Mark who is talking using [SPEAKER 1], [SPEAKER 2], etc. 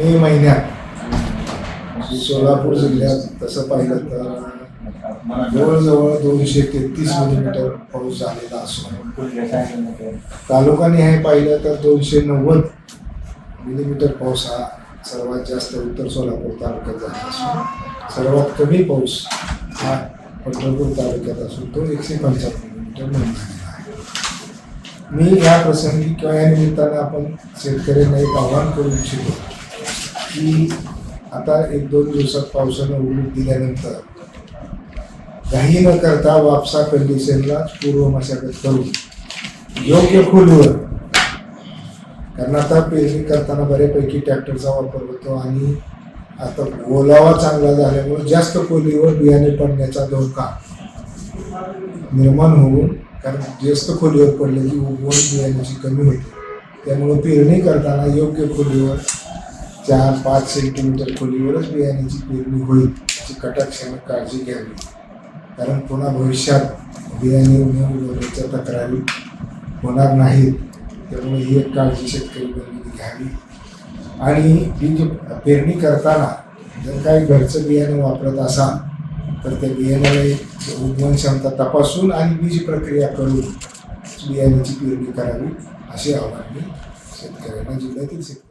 [SPEAKER 1] मे महिन्यात. सोलापूर जिल्ह्यात तसं पाहिलं तर जवळजवळ दोनशे तेहतीस मिलीमीटर पाऊस झालेला असून हे पाहिलं तर दोनशे नव्वद मिलीमीटर पाऊस हा सर्वात जास्त उत्तर सोलापूर तालुक्यात झाला असून सर्वात कमी पाऊस हा पंढरपूर तालुक्यात असून तो एकशे पंच्याहत्तर मिलीमीटर नोंद मी या प्रसंगी किंवा या निमित्तानं आपण शेतकऱ्यांना एक आव्हान करू इच्छितो. की आता एक दोन दिवसात पावसानं उघडून दिल्यानंतर काही न करता वापसा कंडिशनला पूर्व मशागत करून योग्य खोलीवर कारण आता पेरणी करताना बऱ्यापैकी ट्रॅक्टरचा वापर होतो आणि आता ओलावा चांगला झाल्यामुळे जास्त खोलीवर बियाणे पडण्याचा धोका निर्माण होऊन कारण जास्त खोलीवर पडले की उगवण बियाण्याची कमी होते. त्यामुळे पेरणी करताना योग्य खोलीवर चार पाच सेंटीमीटर खोलीवरच बियाण्याची पेरणी होईल याची कटाक्षाने काळजी घ्यावी. कारण पुन्हा भविष्यात बियाणे उन्हाच्या तक्रारी होणार नाहीत. त्यामुळे ही एक काळजी शेतकरी बंधूंनी घ्यावी. आणि बीज पेरणी करताना जर काही घरचं बियाणं वापरत असाल तर त्या बियाण्याला उगवण क्षमता तपासून आणि बीज प्रक्रिया करून बियाण्याची पेरणी करावी असे आव्हान मी शेतकऱ्यांना जिल्ह्यातील शेतकरी